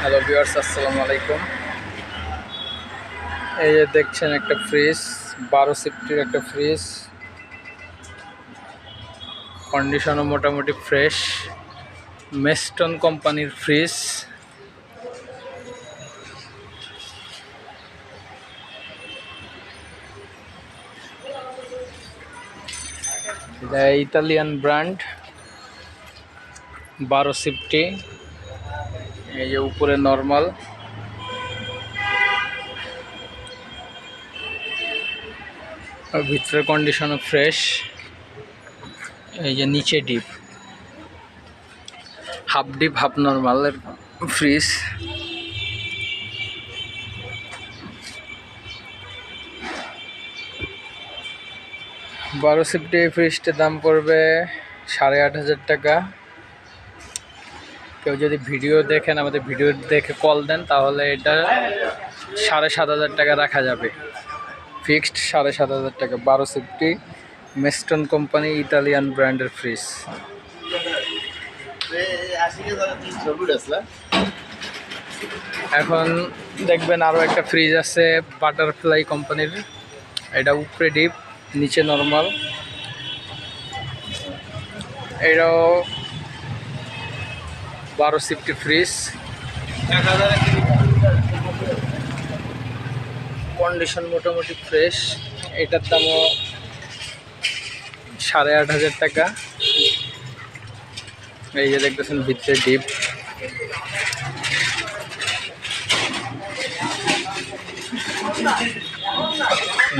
Hello viewers আসসালামু আলাইকুম। এই যে দেখছেন একটা ফ্রিজ বারো সিফটির একটা ফ্রিজ কন্ডিশনও মোটামুটি ফ্রেশ মেস্টন কোম্পানির ফ্রিজ এটা ইতালিয়ান ব্র্যান্ড বারো সিফটি এই যে উপরে নর্মাল আর ভিতরের কন্ডিশনও ফ্রেশ এই যে নিচে ডিপ হাফ ডিপ হাফ নর্মালের ফ্রিজ বারো সিফটি এই ফ্রিজটার দাম পড়বে সাড়ে আট হাজার টাকা। কেউ যদি ভিডিও দেখেন, আমাদের ভিডিও দেখে কল দেন, তাহলে এটা সাড়ে সাত হাজার টাকা রাখা যাবে। ফিক্সড সাড়ে সাত হাজার টাকা, বারো সিফটি মেস্টন কোম্পানি ইতালিয়ান ব্র্যান্ডের ফ্রিজ এখন দেখবেন আরও একটা ফ্রিজ আছে বাটারফ্লাই কোম্পানির এটা উপরে ডিপ নিচে নর্মাল এটাও বারো সিফটি ফ্রিজ। কন্ডিশন মোটামুটি ফ্রেশ। এটার দামও সাড়ে আট হাজার টাকা। এই যে দেখতেছেন ভিতরে ডিপ।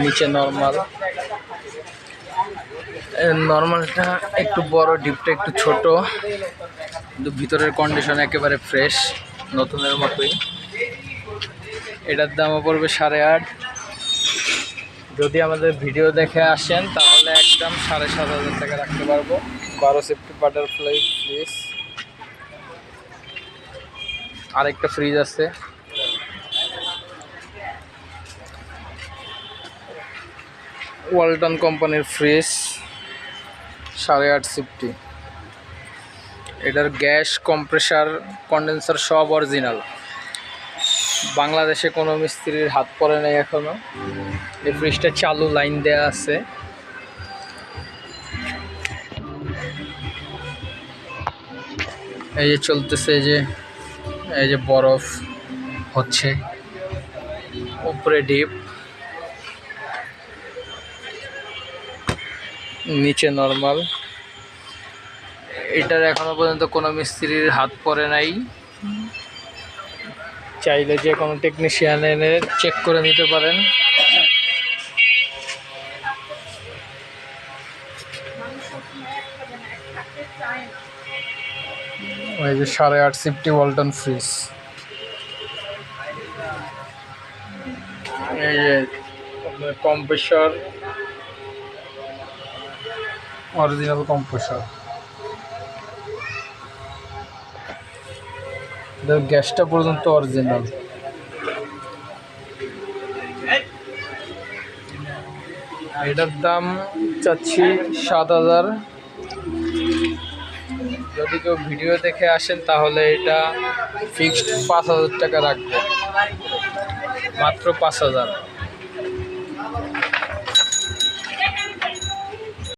নিচে নর্মাল। নর্মালটা একটু বড়, ডিপটা একটু ছোট। কিন্তু ভিতরের কন্ডিশন একেবারে ফ্রেশ নতুনের মতোই। এটার দামও পড়বে সাড়ে আট। যদি আমাদের ভিডিও দেখে আসেন, তাহলে একদম সাড়ে সাত হাজার টাকা রাখতে পারব। বারো সেফটি বাটারফ্লাই ফ্রিজ আরেকটা ফ্রিজ আছে। ওয়ালটন কোম্পানির ফ্রিজ সাড়ে আট সিফটি এটার গ্যাস কম্প্রেসার কন্ডেন্সার সব অরিজিনাল বাংলাদেশে কোনো মিস্ত্রির হাত পড়ে নাই এখনও। এই ফ্রিজটা চালু লাইন দেয়া আছে। এই যে চলতেছে এই যে এই যে বরফ হচ্ছে। উপরে ডিপ। নিচে নর্মাল এটার এখনও পর্যন্ত কোনো মিস্ত্রির হাত পড়ে নাই। চাইলে যে কোনো টেকনিশিয়ান এনে চেক করে নিতে পারেন। ওই যে সাড়ে আট সিফটি ওয়ালটন ফ্রিজ এই যে কম্প্রেসর অরিজিনাল কম্প্রেসর গ্যাসটা পর্যন্ত অরিজিনাল এটার দাম চাচ্ছি সাত হাজার। যদি কেউ ভিডিও দেখে আসেন, তাহলে এটা ফিক্সড পাঁচ হাজার টাকা রাখবে। মাত্র পাঁচ হাজার।